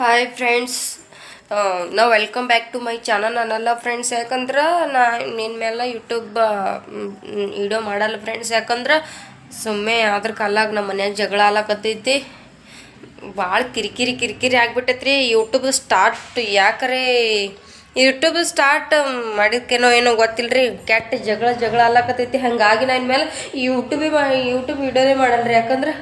Hi friends ನಾವು welcome back to my channel ಅನ್ನಲ್ಲ friends ಯಾಕಂದ್ರೆ ನಾ ನಿನ್ನ ಮೇಲೆ ಯೂಟ್ಯೂಬ್ ವಿಡಿಯೋ ಮಾಡಲ್ಲ ಫ್ರೆಂಡ್ಸ್ ಯಾಕಂದ್ರೆ ಸುಮ್ಮನೆ ಅದ್ರ ಕಾಲಾಗ ನಮ್ಮ ಮನ್ಯಾಗ ಜಗಳ ಆಲಕತ್ತೈತಿ. ಭಾಳ ಕಿರಿಕಿರಿ ಕಿರಿಕಿರಿ ಆಗ್ಬಿಟ್ಟೈತ್ರಿ. ಯೂಟ್ಯೂಬ್ ಸ್ಟಾರ್ಟ್ ಯಾಕರೆ ಯೂಟ್ಯೂಬ್ ಸ್ಟಾರ್ಟ್ ಮಾಡಿದ್ಕೇನೋ ಏನೋ ಗೊತ್ತಿಲ್ಲ ರೀ ಕೆಟ್ಟ ಜಗಳ ಜಗಳ ಆಲಕತ್ತೈತಿ. ಹಾಗಾಗಿ ನಾನು ಇನ್ಮೇಲೆ ಯೂಟ್ಯೂಬೇ ಮಾ ಯೂಟ್ಯೂಬ್ ವಿಡಿಯೋನೇ ರೀ ಯಾಕಂದ್ರೆ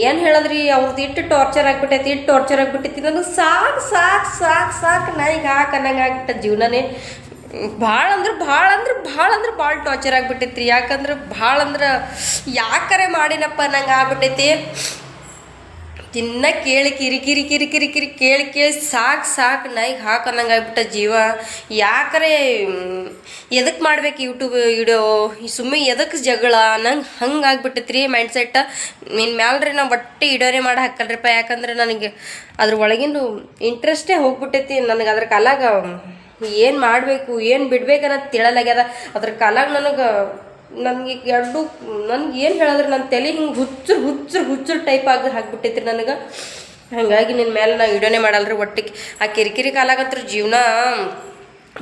ಏನು ಹೇಳದ್ರಿ? ಅವ್ರದ್ದು ಇಟ್ಟು ಟಾರ್ಚರ್ ಆಗಿಬಿಟ್ಟೈತಿ, ಇಟ್ಟು ಟಾರ್ಚರ್ ಆಗಿಬಿಟ್ಟೈತಿ ನನಗೆ ಸಾಕು ಸಾಕು ಸಾಕು ಸಾಕು ನಾ ಈಗ ಹಾಕಿ ಅನ್ನಂಗೆ ಆಗ್ಬಿಟ್ಟ ಜೀವನನೇ. ಭಾಳ ಅಂದ್ರೆ ಭಾಳ ಅಂದ್ರೆ ಭಾಳ ಅಂದ್ರೆ ಭಾಳ ಟಾರ್ಚರ್ ಆಗ್ಬಿಟ್ಟೈತ್ರಿ. ಯಾಕಂದ್ರೆ ಭಾಳ ಅಂದ್ರೆ ಯಾಕರೆ ಮಾಡಿನಪ್ಪ ನಂಗೆ ಆಗ್ಬಿಟ್ಟೈತಿ. ತಿನ್ನ ಕೇಳಿ ಕಿರಿ ಕಿರಿ ಕಿರಿ ಕಿರಿ ಕಿರಿ ಕೇಳಿ ಕೇಳಿ ಸಾಕು ಸಾಕು ನಾಯಿಗೆ ಹಾಕು ಅನ್ನಂಗೆ ಆಗ್ಬಿಟ್ಟ ಜೀವ. ಯಾಕರೆ ಎದಕ್ಕೆ ಮಾಡ್ಬೇಕು ಯೂಟ್ಯೂಬ್ ವಿಡಿಯೋ ಸುಮ್ಮನೆ ಎದಕ್ಕೆ ಜಗಳ? ನಂಗೆ ಹಂಗೆ ಆಗ್ಬಿಟ್ಟೈತ್ರಿ ಮೈಂಡ್ ಸೆಟ್ ನಿನ್ನ ಮ್ಯಾಲ್ರಿ ನಾವು ಬಟ್ಟೆ ಇಡೋರೆ ಮಾಡಿ ಹಾಕಲ್ರಿಪ್ಪ. ಯಾಕಂದ್ರೆ ನನಗೆ ಅದ್ರ ಒಳಗಿಂದು ಇಂಟ್ರೆಸ್ಟೇ ಹೋಗ್ಬಿಟ್ಟೈತಿ. ನನಗೆ ಅದ್ರ ಕಾಲಾಗ ಏನು ಮಾಡಬೇಕು, ಏನು ಬಿಡ್ಬೇಕು ಅನ್ನೋದು ತಿಳಲಾಗ್ಯದ. ಅದ್ರ ಕಾಲಾಗ ನನಗೆ ನನಗೆ ಎರಡು, ನನ್ಗೆ ಏನು ಹೇಳಿದ್ರೆ ನನ್ನ ತಲೆ ಹಿಂಗೆ ಹುಚ್ಚರು ಹುಚ್ಚರು ಹುಚ್ಚರು ಟೈಪ್ ಆಗಿ ಹಾಕ್ಬಿಟ್ಟೈತ್ರಿ ನನಗೆ. ಹಾಗಾಗಿ ನಿನ್ನ ಮೇಲೆ ನಾ ವಿಡಿಯೋನೇ ಮಾಡಲ್ರಿ ಒಟ್ಟಿಗೆ. ಆ ಕಿರಿಕಿರಿ ಕಾಲಾಗತ್ರ ಜೀವನ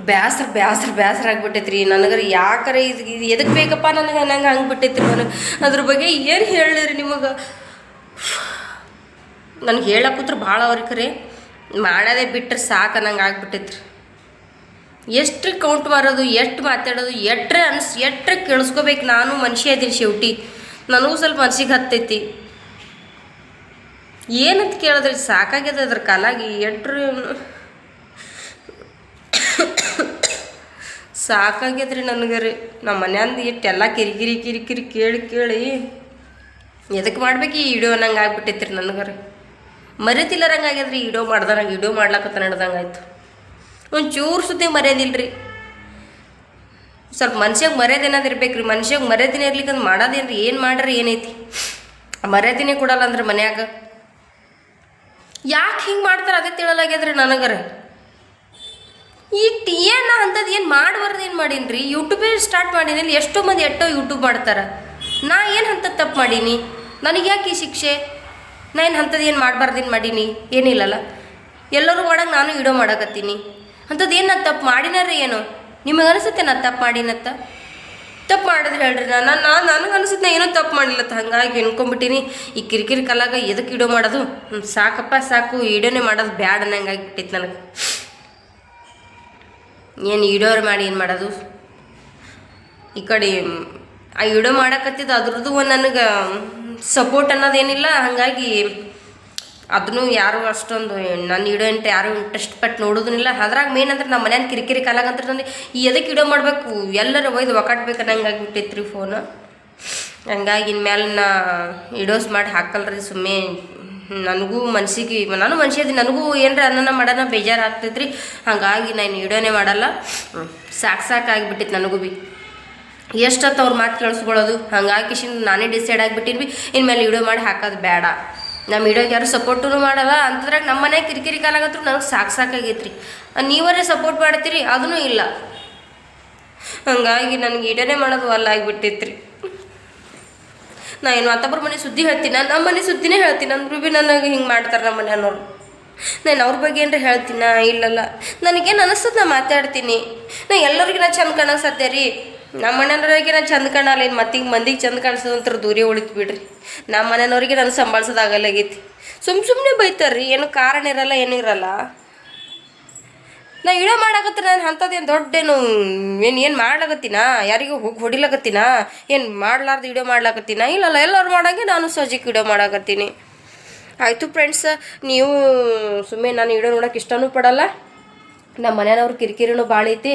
ಬ್ಯಾಸ್ರ ಬ್ಯಾಸ್ರ ಬ್ಯಾಸ್ರ ಆಗ್ಬಿಟ್ಟೈತ್ರಿ. ನನಗೆ ಯಾಕರೆ ಇದು ಇದು ಎದಕ್ಕೆ ಬೇಕಪ್ಪ ನನಗೆ ನಂಗೆ ಹಂಗೆ ಬಿಟ್ಟೈತ್ರಿ ನನಗೆ. ಅದ್ರ ಬಗ್ಗೆ ಏನು ಹೇಳಿರಿ ನಿಮಗೆ? ನನಗೆ ಹೇಳಕ್ಕೂತ್ರ ಕೂತ್ರೆ ಭಾಳ ಅವ್ರಿ ಖರೆ ಮಾಡೋದೇ ಬಿಟ್ಟರೆ ಸಾಕು ನಂಗೆ ಆಗ್ಬಿಟ್ಟೈತ್ರಿ. ಎಷ್ಟು ಕೌಂಟ್ ಮಾಡೋದು ಎಷ್ಟು ಮಾತಾಡೋದು, ಎಟ್ರೆ ಅನ್ಸ್, ಎಟ್ರೆ ಕೇಳಿಸ್ಕೋಬೇಕು ನಾನು ಮನುಷ್ಯ ಇದ್ದೀನಿ ಶಿವಟಿ. ನನಗೂ ಸ್ವಲ್ಪ ಮನ್ಸಿಗೆ ಹತ್ತೈತಿ. ಏನಂತ ಕೇಳಿದ್ರೆ ಸಾಕಾಗ್ಯದ ಅದ್ರ ಕಾಲಾಗಿ ಎಟ್ರು ಸಾಕಾಗ್ಯದ್ರಿ ನನಗೆ ರೀ ನಮ್ಮ ಮನ್ಯಾಂದು ಇಟ್ಟೆಲ್ಲ ಕಿರಿಕಿರಿ ಕಿರಿಕಿರಿ ಕೇಳಿ ಕೇಳಿ ಎದಕ್ಕೆ ಮಾಡ್ಬೇಕು ಈ ವಿಡಿಯೋ ನಂಗೆ ಆಗ್ಬಿಟ್ಟೈತ್ರಿ ನನಗರಿ. ಮರೆತಿಲ್ಲರಂಗೆ ಆಗ್ಯದ್ರಿ ವಿಡಿಯೋ ಮಾಡ್ದಂಗೆ ವಿಡಿಯೋ ಮಾಡ್ಲಕತ್ತ ನಡ್ದಂಗೆ ಆಯ್ತು ಒಂದು ಚೂರು ಸುದ್ದಿ ಮರ್ಯಾದಿಲ್ರಿ. ಸ್ವಲ್ಪ ಮನ್ಷ್ಯಾಗ ಮರ್ಯಾದೇನಾದ್ರು ಇರ್ಬೇಕು ರೀ ಮನ್ಷ್ಯಾಗ ಮರ್ಯಾದಿನ ಇರ್ಲಿಕ್ಕಂದ್ರೆ ಮಾಡೋದೇನು ರೀ ಏನು ಮಾಡ್ರಿ, ಏನೈತಿ? ಮರ್ಯಾದಿನೇ ಕೊಡಲ್ಲ ಅಂದ್ರೆ ಮನ್ಯಾಗ. ಯಾಕೆ ಹಿಂಗೆ ಮಾಡ್ತಾರೆ ಅದೇ ತಿಳಲಾಗ್ಯದ್ರಿ ನನಗರ. ಇಟ್ಟು ಏನು ಅಂಥದ್ದು ಏನು ಮಾಡಬಾರ್ದು ಏನು ಮಾಡೀನಿ ರೀ ಯೂಟ್ಯೂಬೇ ಸ್ಟಾರ್ಟ್ ಮಾಡೀನಿ ಎಷ್ಟೋ ಮಂದಿ ಎಷ್ಟೋ ಯೂಟ್ಯೂಬ್ ಮಾಡ್ತಾರೆ. ನಾ ಏನು ಅಂಥದ್ದು ತಪ್ಪು ಮಾಡೀನಿ? ನನಗೆ ಯಾಕೆ ಈ ಶಿಕ್ಷೆ? ನಾ ಏನು ಅಂಥದ್ದು ಏನು ಮಾಡಬಾರ್ದೇನು ಮಾಡೀನಿ? ಏನಿಲ್ಲಲ್ಲ. ಎಲ್ಲರೂ ಒಳಗೆ ನಾನು ವಿಡಿಯೋ ಮಾಡಕತ್ತೀನಿ. ಅಂಥದ್ದು ಏನು ನಾನು ತಪ್ಪು ಮಾಡಿನಾರ ಏನು? ನಿಮಗೆ ಅನಿಸುತ್ತೆ ನಾನು ತಪ್ಪು ಮಾಡಿನತ್ತ? ತಪ್ಪು ಮಾಡಿದ್ರೆ ಹೇಳ್ರಿ ನಾನು ನಾನು ನನಗೆ ಅನಿಸುತ್ತೆ ನಾನು ಏನೋ ತಪ್ಪು ಮಾಡಿಲ್ಲತ್ತ, ಹಂಗಾಗಿ ಎಣ್ಕೊಂಬಿಟ್ಟಿನಿ. ಈ ಕಿರಿಕಿರಿ ಕಲಾಗ ಎದಕ್ಕೆ ಇಡೋ ಮಾಡೋದು? ಸಾಕಪ್ಪ, ಸಾಕು ಇಡೋನೇ ಮಾಡೋದು ಬ್ಯಾಡ ಅನ್ನಂಗೆ ಆಗಿಬಿಟ್ಟಿತ್ತು ನನಗೆ. ಏನು ಇಡೋರು ಮಾಡಿ ಏನು ಮಾಡೋದು? ಈ ಕಡೆ, ಆ ಇಡೋ ಮಾಡಕತ್ತಿದ್ದು ಅದ್ರದ್ದು ಒಂದು ನನಗೆ ಸಪೋರ್ಟ್ ಅನ್ನೋದೇನಿಲ್ಲ ಹಾಗಾಗಿ ಅದನ್ನು ಯಾರು ಅಷ್ಟೊಂದು ನನ್ನ ವಿಡಿಯೋ ಅಂತ ಯಾರು ಇಂಟ್ರೆಸ್ಟ್ ಪಟ್ಟು ನೋಡೋದನ್ನಿಲ್ಲ ಅದ್ರಾಗ ಮೇನ್ ಅಂದ್ರೆ ನಮ್ಮ ಮನ್ಯಾನ ಕಿರಿಕಿರಿ ನನಗೆ ಈ ಎದಕ್ಕೆ ವಿಡಿಯೋ ಮಾಡಬೇಕು? ಎಲ್ಲರೂ ಒಯ್ದು ಒಕಾಟ್ಬೇಕು ಅನ್ನಂಗೆ ಆಗಿಬಿಟ್ಟೈತ್ರಿ ಫೋನ್ ಹಂಗಾಗಿ ಇನ್ಮೇಲೆ ನಾ ವಿಡಿಯೋಸ್ ಮಾಡಿ ಹಾಕಲ್ರಿ ಸುಮ್ಮನೆ. ನನಗೂ ಮನ್ಸಿಗೆ, ನಾನು ಮನುಷ್ಯ ಇದೀನಿ ನನಗೂ ಏನರ ಅನ್ನನ ಮಾಡೋಣ ಬೇಜಾರು ಆಗ್ತೈತ್ರಿ. ಹಂಗಾಗಿ ನಾನು ವಿಡಿಯೋನೇ ಮಾಡಲ್ಲ. ಸಾಕು ಸಾಕು ಆಗಿಬಿಟ್ಟಿತ್ತು ನನಗೂ ಬಿ. ಎಷ್ಟೊತ್ತು ಅವ್ರ ಮಾತು ಕೇಳಿಸ್ಕೊಳ್ಳೋದು? ಹಂಗಾಗಿ ನಾನೇ ಡಿಸೈಡ್ ಆಗಿಬಿಟ್ಟಿನಿ ಇನ್ಮೇಲೆ ವಿಡಿಯೋ ಮಾಡಿ ಹಾಕೋದು ಬೇಡ. ನಮ್ಮ ಇಡೋಕೆ ಯಾರು ಸಪೋರ್ಟೂ ಮಾಡಲ್ಲ. ಅಂಥದ್ರಾಗ ನಮ್ಮ ಮನೆ ಕಿರಿಕಿರಿ ಕಾಲಾಗತ್ರು ನನಗೆ ಸಾಕು ಸಾಕಾಗೈತ್ರಿ ನೀವರೇ ಸಪೋರ್ಟ್ ಮಾಡ್ತೀರಿ ಅದೂ ಇಲ್ಲ. ಹಂಗಾಗಿ ನನಗೆ ಇಡನೆ ಮಾಡೋದು ಅಲ್ಲ ಆಗಿಬಿಟ್ಟೈತ್ರಿ. ನಾ ಏನು ಮತ್ತೊಬ್ಬರ ಮನೆ ಸುದ್ದಿ ಹೇಳ್ತೀನಿ? ನಾನು ನಮ್ಮ ಮನೆ ಸುದ್ದಿನೇ ಹೇಳ್ತೀನಿ? ಅಂದ್ರೂ ಭೀ ನನಗೆ ಹಿಂಗೆ ಮಾಡ್ತಾರೆ ನಮ್ಮ ಮನೆಯವ್ರು. ನಾನು ಅವ್ರ ಬಗ್ಗೆ ಏನಾರ ಹೇಳ್ತೀನಾ? ಇಲ್ಲಲ್ಲ. ನನಗೇನು ಅನಿಸ್ತದೆ ನಾ ಮಾತಾಡ್ತೀನಿ. ನಾ ಎಲ್ಲರಿಗೂ ನಾ ಚಂದ ಕಾಣಿಸತ್ತೆ ರೀ. ನಮ್ಮ ಮನೆಯವ್ರಿಗೆ ನಾನು ಚಂದ ಕಾಣಲ್ಲ ಇನ್ನು ಮತ್ತೀಗ ಮಂದಿಗೆ ಚಂದ ಕಾಣಿಸೋದಂತ್ರ ದೂರೇ ಉಳಿತು ಬಿಡ್ರಿ. ನಮ್ಮ ಮನೆಯವ್ರಿಗೆ ನಾನು ಸಂಭಾಳ್ಸೋದಾಗಲ್ಲಾಗೈತಿ ಸುಮ್ಮ ಸುಮ್ಮನೆ ಬೈತಾರ್ರಿ, ಏನು ಕಾರಣ ಇರಲ್ಲ, ಏನೂ ಇರಲ್ಲ. ನಾ ವಿಡಿಯೋ ಮಾಡಾಕತ್ತ ನಾನು ಅಂಥದ್ದೇನು ದೊಡ್ಡೇನು, ಏನು ಏನು ಮಾಡ್ಲಾಕತ್ತೀನ? ಯಾರಿಗೂ ಹೋಗಿ ಹೊಡಿಲಕತ್ತೀನ? ಏನು ಮಾಡ್ಲಾರ್ದು ವಿಡಿಯೋ ಮಾಡ್ಲಾಕತ್ತೀನ? ಇಲ್ಲಲ್ಲ, ಎಲ್ಲರೂ ಮಾಡಂಗೆ ನಾನು ಸಜ್ಜಿಗೆ ವಿಡಿಯೋ ಮಾಡಾಕತ್ತೀನಿ. ಆಯಿತು ಫ್ರೆಂಡ್ಸ್ ನೀವು ಸುಮ್ಮನೆ ನಾನು ವಿಡಿಯೋ ನೋಡೋಕೆ ಇಷ್ಟನೂ ಪಡಲ್ಲ. ನಮ್ಮ ಮನೆಯವ್ರ ಕಿರಿಕಿರಿನೂ ಭಾಳ ಐತಿ.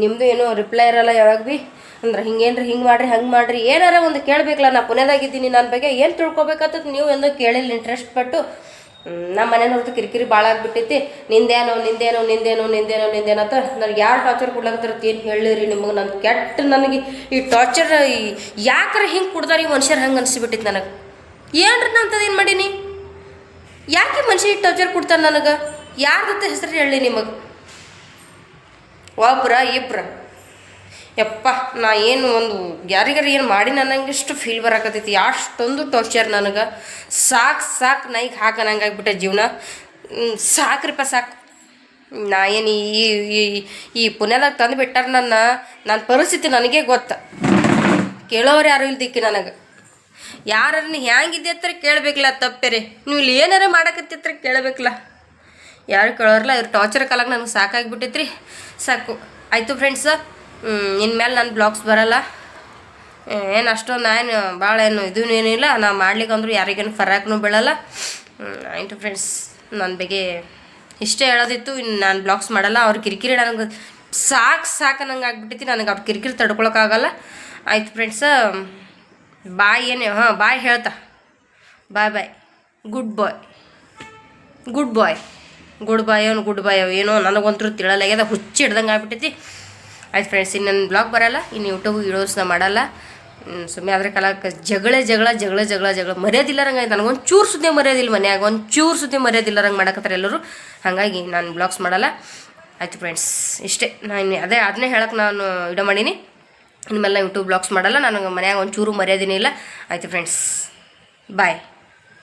ನಿಮ್ಮದು ಏನೋ ರಿಪ್ಲೈ ಇರಲ್ಲ ಯಾವಾಗ ಭೀ? ಅಂದ್ರೆ ಹಿಂಗೇನ್ರಿ, ಹಿಂಗೆ ಮಾಡ್ರಿ, ಹಂಗೆ ಮಾಡ್ರಿ, ಏನಾರ ಒಂದು ಕೇಳಬೇಕಲ್ಲ, ನಾ ಪುಣ್ಯದಾಗಿದ್ದೀನಿ ನನ್ನ ಬಗ್ಗೆ ಏನು ತಿಳ್ಕೊಬೇಕಂತ ನೀವು ಎಂದು ಕೇಳಿಲ್ಲ ಇಂಟ್ರೆಸ್ಟ್ ಪಟ್ಟು. ನಮ್ಮ ಮನೆಯವ್ರದ್ದು ಕಿರಿಕಿರಿ ಭಾಳ ಆಗಿಬಿಟ್ಟೈತಿ. ನಿಂದೇನೋ ನಿಂದೇನೋ ನಿಂದೇನೋ ನಿಂದೇನೋ ನಿಂದೇನೋ ಅಂತ ನನಗೆ ಯಾರು ಟಾರ್ಚರ್ ಕೊಡ್ಲಾಕತ್ತಿರತ್ತೆ ಏನು ಹೇಳಿರಿ ನಿಮಗೆ. ನನ್ನ ಕೆಟ್ಟ ನನಗೆ ಈ ಟಾರ್ಚರ್ ಯಾಕ್ರ ಹಿಂಗೆ ಕುಡ್ದಾರೆ ಈ ಮನುಷ್ಯರು ಹಂಗೆ ಅನಿಸ್ಬಿಟ್ಟಿತ್ತು ನನಗೆ? ಏನ್ರಿ ನಾನು ಏನು ಮಾಡೀನಿ? ಯಾಕೆ ಮನುಷ್ಯ ಟಾರ್ಚರ್ ಕೊಡ್ತಾನೆ ನನಗೆ? ಯಾರ್ದಂತ ಹೆಸರು ಹೇಳಿ ನಿಮಗೆ? ಒಬ್ರ ಇಬ್ರ. ಯಪ್ಪ, ನಾ ಏನು ಒಂದು ಯಾರಿಗಾರ ಏನು ಮಾಡಿ ನನಗಿಷ್ಟು ಫೀಲ್ ಬರಕತ್ತೈತಿ. ಅಷ್ಟೊಂದು ಟಾರ್ಚರ್ ನನಗೆ. ಸಾಕು ಸಾಕು ನೈಗೆ ಹಾಕ ನಂಗಾಗ್ಬಿಟ್ಟೆ ಜೀವನ. ಸಾಕ್ರಿಪ್ಪ ಸಾಕು. ನಾ ಏನು ಈ, ಈ- ಈ ಪುಣ್ಯದಾಗ ತಂದು ಬಿಟ್ಟಾರ ನನ್ನ ನನ್ನ ಪರಿಸ್ಥಿತಿ ನನಗೆ ಗೊತ್ತ. ಕೇಳೋರು ಯಾರು ಇಲ್ದಿಕ್ಕಿ ನನಗೆ. ಯಾರನ್ನ ಹ್ಯಾಂಗಿದ್ದೆ ಹತ್ರ ಕೇಳಬೇಕಲ್ಲ ತಪ್ಪೇರಿ. ನೀವು ಇಲ್ಲಿ ಏನಾರ ಮಾಡಕತ್ತಿತ್ರ ಕೇಳಬೇಕಲ್ಲ ಯಾರು ಕೇಳೋರಲ್ಲ ಇವ್ರು ಟಾರ್ಚರ್ ಕಾಲಕ್ಕೆ ನನಗೆ ಸಾಕಾಗಿಬಿಟ್ಟೈತ್ರಿ. ಸಾಕು. ಆಯಿತು ಫ್ರೆಂಡ್ಸ ಇನ್ಮೇಲೆ ನನ್ನ ಬ್ಲಾಗ್ಸ್ ಬರಲ್ಲ. ಏನು ಅಷ್ಟೊಂದು ನಾನು ಭಾಳ ಏನು ಇದೂ ಏನಿಲ್ಲ ನಾ ಮಾಡ್ಲಿಕ್ಕೆ ಅಂದ್ರೂ ಯಾರಿಗೇನು ಫರಾಕ್ನೂ ಬೀಳಲ್ಲ. ಆಯಿತು ಫ್ರೆಂಡ್ಸ್ ನನ್ನ ಬಗ್ಗೆ ಇಷ್ಟೇ ಹೇಳೋದಿತ್ತು. ಇನ್ನು ನಾನು ಬ್ಲಾಗ್ಸ್ ಮಾಡಲ್ಲ. ಅವ್ರ ಕಿರಿಕಿರಿ ನನಗೆ ಸಾಕು ಸಾಕು ನಂಗೆ ಆಗ್ಬಿಟ್ಟೈತಿ ನನಗೆ ಅವ್ರ ಕಿರಿಕಿರಿ ತಡ್ಕೊಳಕ್ಕಾಗಲ್ಲ ಆಯ್ತು ಫ್ರೆಂಡ್ಸ ಬಾಯ್ ಏನು, ಹಾಂ, ಬಾಯ್ ಹೇಳ್ತಾ. Bye bye. Good boy good boy good boy ಅವ್ನು ಗುಡ್ ಬಾಯ್ ಏನೋ ನನಗಂತೂ ತಿಳಲಾಗ್ಯದ, ಹುಚ್ಚಿ ಹಿಡ್ದಂಗೆ ಆಗ್ಬಿಟ್ಟೈತಿ ಆಯ್ತು ಫ್ರೆಂಡ್ಸ್ ಇನ್ನು ನನ್ನ ಬ್ಲಾಗ್ ಬರಲ್ಲ ಇನ್ನು ಯೂಟ್ಯೂಬ್ ವೀಡಿಯೋಸ್ನ ಮಾಡಲ್ಲ. ಸುಮ್ಮನೆ ಅದ್ರ ಕಾಲಕ್ಕೆ ಜಗಳ ಜಗಳ ಜಗಳ ಜಗಳ ಜಗಳ. ಮರ್ಯಾದಿಲ್ಲರಂಗೆ ಆಯ್ತು ನನಗೊಂದು ಚೂರು ಸುದ್ದಿ ಮರ್ಯಾದಿಲ್ಲ ಮನ್ಯಾಗ ಒಂದು ಚೂರು ಸುದ್ದಿ ಮರ್ಯಾದಿಲ್ಲರಂಗೆ ಮಾಡಕತ್ತಾರೆ ಎಲ್ಲರೂ. ಹಾಗಾಗಿ ನಾನು ಬ್ಲಾಗ್ಸ್ ಮಾಡಲ್ಲ. ಆಯ್ತು ಫ್ರೆಂಡ್ಸ್ ಇಷ್ಟೇ. ನಾನು ಅದೇ ಅದನ್ನೇ ಹೇಳಕ್ಕೆ ನಾನು ಇಡೋ ಮಾಡೀನಿ. ಇನ್ಮೇಲೆ ಯೂಟ್ಯೂಬ್ ಬ್ಲಾಗ್ಸ್ ಮಾಡಲ್ಲ, ನನಗೆ ಮನ್ಯಾಗ ಒಂದು ಚೂರು ಮರ್ಯಾದಿನೇ ಇಲ್ಲ. ಆಯಿತು ಫ್ರೆಂಡ್ಸ್ ಬಾಯ್